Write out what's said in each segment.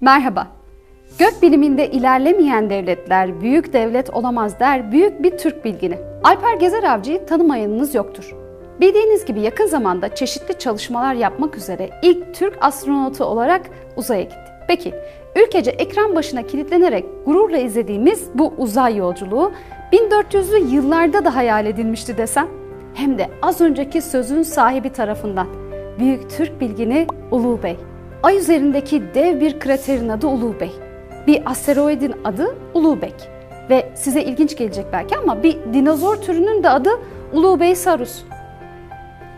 Merhaba. Gök biliminde ilerlemeyen devletler büyük devlet olamaz der büyük bir Türk bilgini. Alper Gezer Avcı'yı tanımayanınız yoktur. Bildiğiniz gibi yakın zamanda çeşitli çalışmalar yapmak üzere ilk Türk astronotu olarak uzaya gitti. Peki, ülkece ekran başına kilitlenerek gururla izlediğimiz bu uzay yolculuğu 1400'lü yıllarda da hayal edilmişti desem? Hem de az önceki sözün sahibi tarafından. Büyük Türk bilgini Ulu Bey. Ay üzerindeki dev bir kraterin adı Ulu Bey. Bir asteroidin adı Ulu Bek. Ve size ilginç gelecek belki ama bir dinozor türünün de adı Ulu Bey Sarus.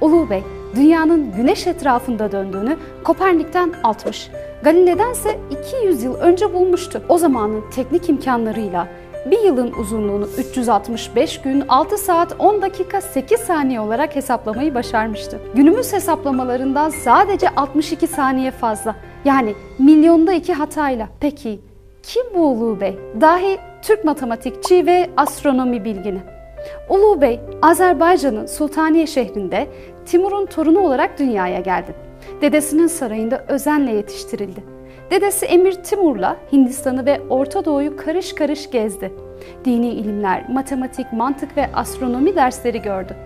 Ulu Bey, dünyanın güneş etrafında döndüğünü Kopernik'ten 60, Galile'den ise 200 yıl önce bulmuştu. O zamanın teknik imkanlarıyla bir yılın uzunluğunu 365 gün 6 saat 10 dakika 8 saniye olarak hesaplamayı başarmıştı. Günümüz hesaplamalarından sadece 62 saniye fazla. Yani milyonda iki hatayla. Peki kim bu Ulu Bey? Dahi Türk matematikçi ve astronomi bilgini. Ulu Bey, Azerbaycan'ın Sultaniye şehrinde Timur'un torunu olarak dünyaya geldi. Dedesinin sarayında özenle yetiştirildi. Dedesi Emir Timur'la Hindistan'ı ve Orta Doğu'yu karış karış gezdi. Dini ilimler, matematik, mantık ve astronomi dersleri gördü.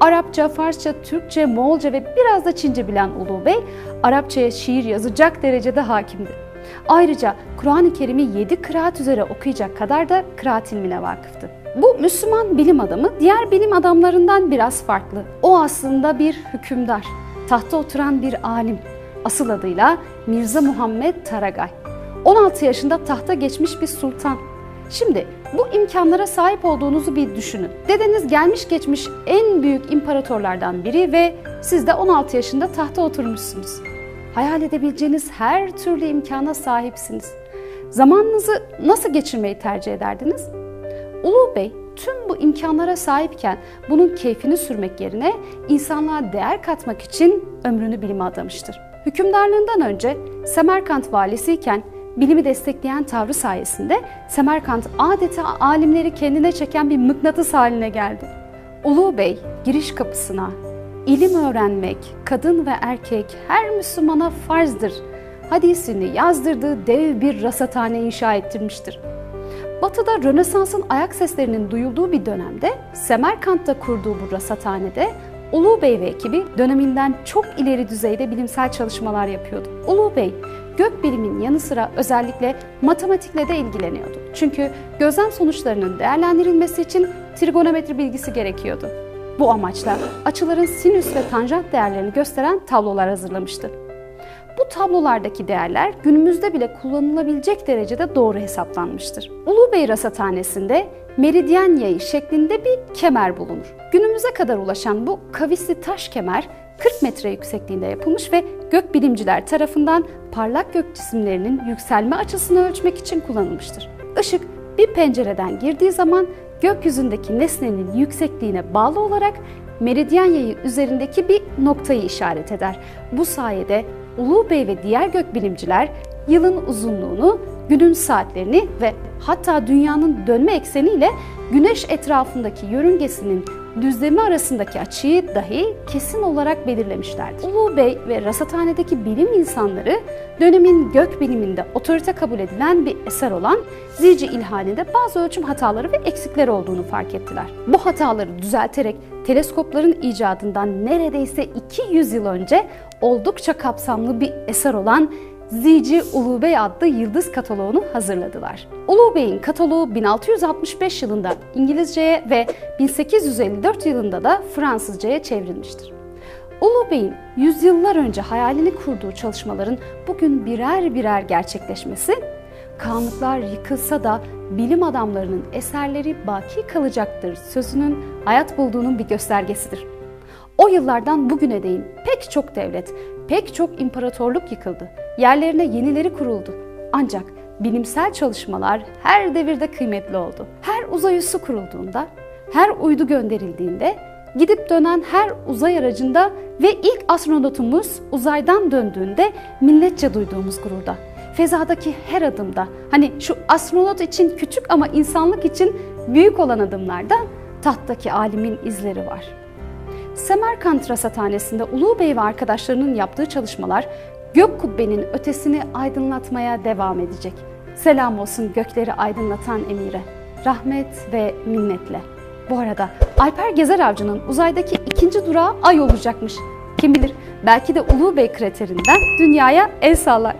Arapça, Farsça, Türkçe, Moğolca ve biraz da Çince bilen Ulu Bey, Arapçaya şiir yazacak derecede hakimdi. Ayrıca Kur'an-ı Kerim'i 7 kıraat üzere okuyacak kadar da kıraat ilmine vakıftı. Bu Müslüman bilim adamı diğer bilim adamlarından biraz farklı. O aslında bir hükümdar, tahta oturan bir alim. Asıl adıyla Mirza Muhammed Taragay. 16 yaşında tahta geçmiş bir sultan. Şimdi bu imkanlara sahip olduğunuzu bir düşünün. Dedeniz gelmiş geçmiş en büyük imparatorlardan biri ve siz de 16 yaşında tahta oturmuşsunuz. Hayal edebileceğiniz her türlü imkana sahipsiniz. Zamanınızı nasıl geçirmeyi tercih ederdiniz? Ulu Bey tüm bu imkanlara sahipken bunun keyfini sürmek yerine insanlığa değer katmak için ömrünü bilime adamıştır. Hükümdarlığından önce Semerkant valisiyken bilimi destekleyen tavrı sayesinde Semerkant adeta alimleri kendine çeken bir mıknatıs haline geldi. Ulu Bey giriş kapısına ilim öğrenmek kadın ve erkek her Müslümana farzdır hadisini yazdırdığı dev bir rasathane inşa ettirmiştir. Batı'da Rönesans'ın ayak seslerinin duyulduğu bir dönemde Semerkant'ta kurduğu bu rasathanede Ulu Bey ve ekibi döneminden çok ileri düzeyde bilimsel çalışmalar yapıyordu. Ulu Bey gök bilimin yanı sıra özellikle matematikle de ilgileniyordu. Çünkü gözlem sonuçlarının değerlendirilmesi için trigonometri bilgisi gerekiyordu. Bu amaçla açıların sinüs ve tanjant değerlerini gösteren tablolar hazırlamıştı. Bu tablolardaki değerler günümüzde bile kullanılabilecek derecede doğru hesaplanmıştır. Ulubey Rasathanesi'nde meridyen yayı şeklinde bir kemer bulunur. Günümüze kadar ulaşan bu kavisli taş kemer 40 metre yüksekliğinde yapılmış ve gökbilimciler tarafından parlak gök cisimlerinin yükselme açısını ölçmek için kullanılmıştır. Işık bir pencereden girdiği zaman gökyüzündeki nesnenin yüksekliğine bağlı olarak meridyen yayı üzerindeki bir noktayı işaret eder. Bu sayede Ulu Bey ve diğer gökbilimciler yılın uzunluğunu, günün saatlerini ve hatta dünyanın dönme ekseniyle güneş etrafındaki yörüngesinin düzlemi arasındaki açıyı dahi kesin olarak belirlemişlerdir. Ulu Bey ve rasathanedeki bilim insanları dönemin gök biliminde otorite kabul edilen bir eser olan Zilci İlhani'de bazı ölçüm hataları ve eksikleri olduğunu fark ettiler. Bu hataları düzelterek teleskopların icadından neredeyse 200 yıl önce oldukça kapsamlı bir eser olan Zici Ulubey adlı yıldız kataloğunu hazırladılar. Ulubey'in kataloğu 1665 yılında İngilizceye ve 1854 yılında da Fransızcaya çevrilmiştir. Ulubey'in yüzyıllar önce hayalini kurduğu çalışmaların bugün birer birer gerçekleşmesi, karanlıklar yıkılsa da bilim adamlarının eserleri baki kalacaktır sözünün hayat bulduğunun bir göstergesidir. O yıllardan bugüne değin pek çok devlet, pek çok imparatorluk yıkıldı. Yerlerine yenileri kuruldu. Ancak bilimsel çalışmalar her devirde kıymetli oldu. Her uzay üssü kurulduğunda, her uydu gönderildiğinde, gidip dönen her uzay aracında ve ilk astronotumuz uzaydan döndüğünde milletçe duyduğumuz gururda. Fezadaki her adımda, hani şu astronot için küçük ama insanlık için büyük olan adımlarda tahttaki alimin izleri var. Semerkant Rasathanesi'nde Ulu Bey ve arkadaşlarının yaptığı çalışmalar gök kubbenin ötesini aydınlatmaya devam edecek. Selam olsun gökleri aydınlatan emire. Rahmet ve minnetle. Bu arada Alper Gezer Avcı'nın uzaydaki ikinci durağı Ay olacakmış. Kim bilir belki de Ulu Bey kraterinden dünyaya el sallar.